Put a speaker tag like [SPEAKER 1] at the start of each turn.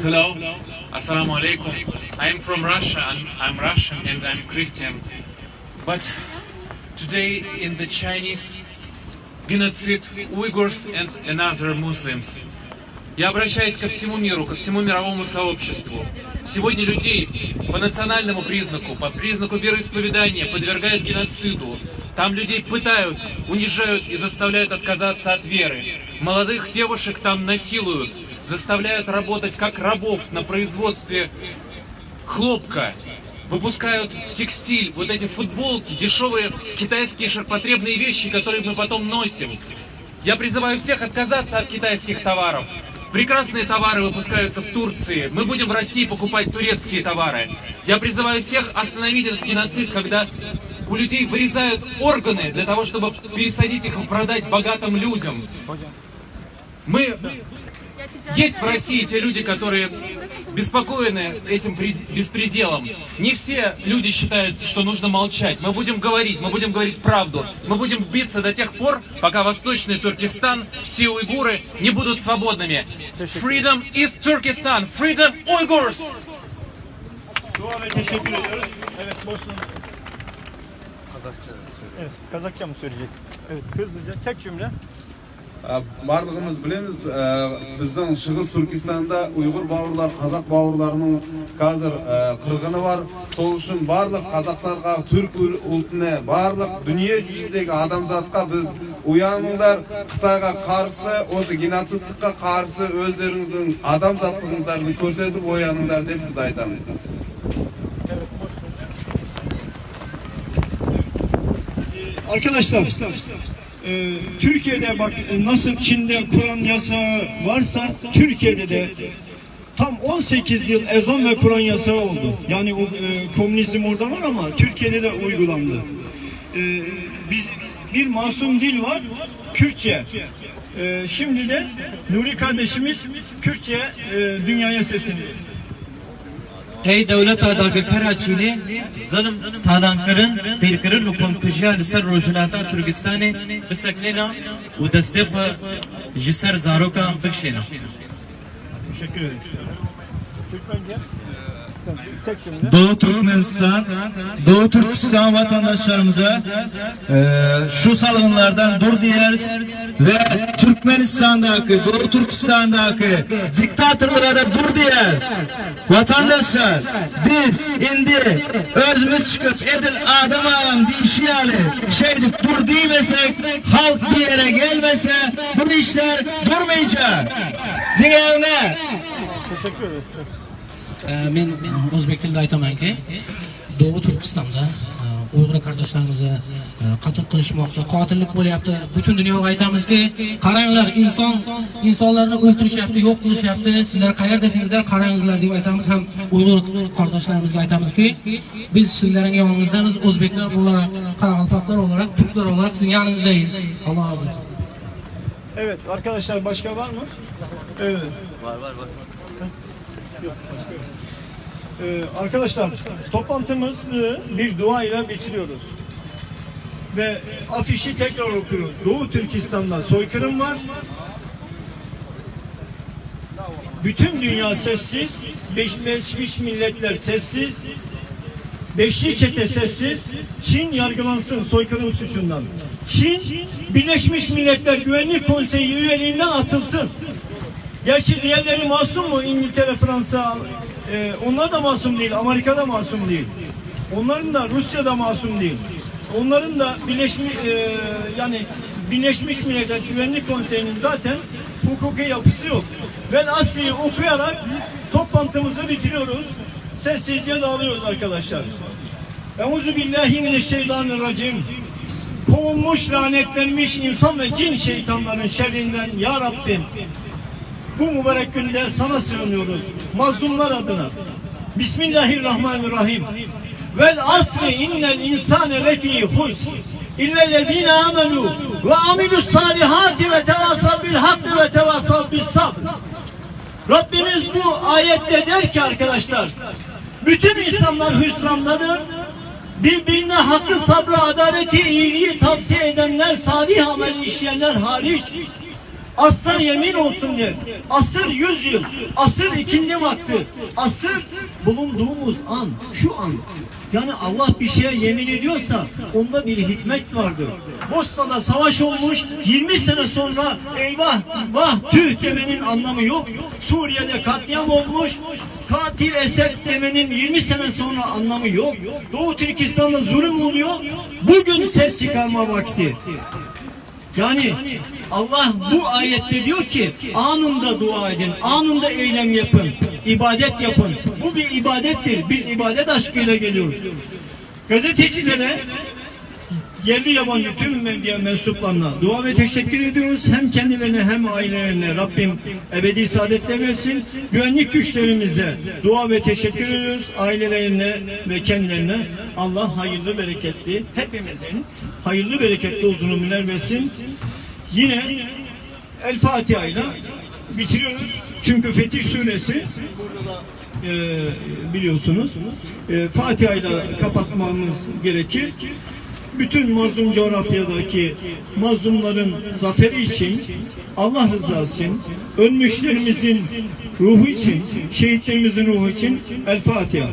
[SPEAKER 1] Hello, Assalamu alaikum. I am from Russia and I'm Russian and I'm Christian. But today in the Chinese genocide Uyghurs and another Muslims. Я обращаюсь ко всему миру, ко всему мировому сообществу. Сегодня людей по национальному признаку, по признаку вероисповедания подвергают геноциду. Там людей пытают, унижают и заставляют отказаться от веры. Молодых девушек там насилуют, заставляют работать как рабов на производстве хлопка, выпускают текстиль, вот эти футболки, дешевые китайские ширпотребные вещи, которые мы потом носим. Я призываю всех отказаться от китайских товаров. Прекрасные товары выпускаются в Турции. Мы будем в России покупать турецкие товары. Я призываю всех остановить этот геноцид, когда у людей вырезают органы для того, чтобы пересадить их и продать богатым людям. Мы есть в России те люди, которые беспокоены этим пред- беспределом. Не все люди считают, что нужно молчать. Мы будем говорить, мы будем говорить правду. Мы будем биться до тех пор, пока Восточный Туркестан, все уйгуры не будут свободными. Freedom is Turkestan! Freedom Uyghurs!
[SPEAKER 2] Ve teşekkür ediyoruz. Evet Bosna. Evet, Kazakça mı söyleyecek? Evet, hızlıca tek cümle.
[SPEAKER 3] Ә, барлығымыз білеміз ә, біздің шығыс түркістанда ұйғыр бауырлар қазақ бауырларының қазір ә, қырғыны бар. Сол үшін барлық қазақтарға түрк ұл- ұлтына барлық дүние жүзіндегі адамзатқа біз уяныңдар. Қытайға қарсы осы геноцидтыққа қарсы өздеріңіздің адамзаттығыңыздарды көрсетіп ояныңдар деп біз айтамыз.
[SPEAKER 2] E, Türkiye'de bak nasıl Çin'de Kur'an yasağı varsa Türkiye'de de tam 18 yıl ezan ve Kur'an yasağı oldu. Yani o e, komünizm orada var ama Türkiye'de de uygulandı. E, biz bir masum dil var, Kürtçe. E, şimdi de Nuri kardeşimiz Kürtçe e, dünyaya sesleniyor.
[SPEAKER 4] ای دولت داگر کراچینی ظلم تادان کرن تیر کرن و کن کجیا لسر روجلاتا ترکستان بسکنینا و دسته خو جسر زاروکا بکشینا
[SPEAKER 2] Teşekkür ederim.
[SPEAKER 5] Doğu Türkmenistan, Doğu Türkistan vatandaşlarımıza eee, şu salgınlardan dur diyeriz ve Türkmenistan'daki, Doğu Türkistan'daki diktatörlere dur diyeriz. Vatandaşlar biz indi özümüz çıkıp edil adam ağam dişiyali şeydik dur diymesek halk bir yere gelmese bu işler durmayacak. Diyevne.
[SPEAKER 2] Teşekkür ederim.
[SPEAKER 6] Ee, men o'zbek tilida aytamanki doğu turkistonda e, uyg'ur kardeşlerimize e, qatl qilishmoqda qotillik bo'lyapti butun dunyoga aytamizki qaranglar inson insonlarni o'ldirishyapti yo'q qilishyapti sizlar qayerdasingizlar qarangizlar deb aytamiz ham uyg'ur qardoshlarımizga aytamizki biz sizlarning yoningizdamiz o'zbeklar olarak qoraqalpoqlar olarak turklar olarak sizin yanınızdayız alloh razı olsun
[SPEAKER 2] Evet arkadaşlar başka var mı? Evet. Var var var. Ee, arkadaşlar toplantımızı bir dua ile bitiriyoruz. Ve afişi tekrar okuyoruz. Doğu Türkistan'da soykırım var. Bütün dünya sessiz, Birleşmiş Milletler sessiz, Beşli çete sessiz, Çin yargılansın soykırım suçundan. Çin, Birleşmiş Milletler Güvenlik Konseyi üyeliğinden atılsın. Gerçi diğerleri masum mu? İngiltere, Fransa, e, onlar da masum değil. Amerika da masum değil. Onların da Rusya da masum değil. Onların da Birleşmiş e, yani Birleşmiş Milletler Güvenlik Konseyi'nin zaten hukuki yapısı yok. Ben asliyi okuyarak toplantımızı bitiriyoruz. Sessizce dağılıyoruz arkadaşlar. Euzu billahi mineşşeytanirracim. Kovulmuş, lanetlenmiş insan ve cin şeytanların şerrinden ya Rabbim. Bu mübarek günde sana sığınıyoruz. Mazlumlar adına. Bismillahirrahmanirrahim. Vel asri innel insane lefî hus. İllellezîne amenu ve amilus salihati ve tevasav bil hakkı ve tevasav bis sabr. Rabbimiz bu ayette der ki arkadaşlar, bütün insanlar hüsrandadır. Birbirine hakkı, sabrı, adaleti, iyiliği tavsiye edenler, salih amel işleyenler hariç Aslan yemin olsun der. Asır yüz yıl, asır ikindi vakti, asır bulunduğumuz an, şu an. Yani Allah bir şeye yemin ediyorsa onda bir hikmet vardır. Bosna'da savaş olmuş 20 sene sonra eyvah vah tüh demenin anlamı yok. Suriye'de katliam olmuş katil Esed demenin 20 sene sonra anlamı yok. Doğu Türkistan'da zulüm oluyor. Bugün ses çıkarma vakti. Yani Allah bu ayette diyor ki anında dua edin, anında eylem yapın, ibadet yapın. Bu bir ibadettir. Biz ibadet aşkıyla geliyoruz. Gazetecilere yerli yabancı tüm medya mensuplarına dua ve teşekkür ediyoruz. Hem kendilerine hem ailelerine Rabbim ebedi saadetler versin. Güvenlik güçlerimize dua ve teşekkür ediyoruz. Ailelerine ve kendilerine Allah hayırlı bereketli hepimizin hayırlı bereketli uzun ömürler versin. Yine El Fatiha ile bitiriyoruz. Çünkü Fetih Suresi e, biliyorsunuz e, Fatiha ile kapatmamız gerekir. Bütün mazlum coğrafyadaki mazlumların zaferi için Allah rızası için ölmüşlerimizin ruhu için şehitlerimizin ruhu için El Fatiha.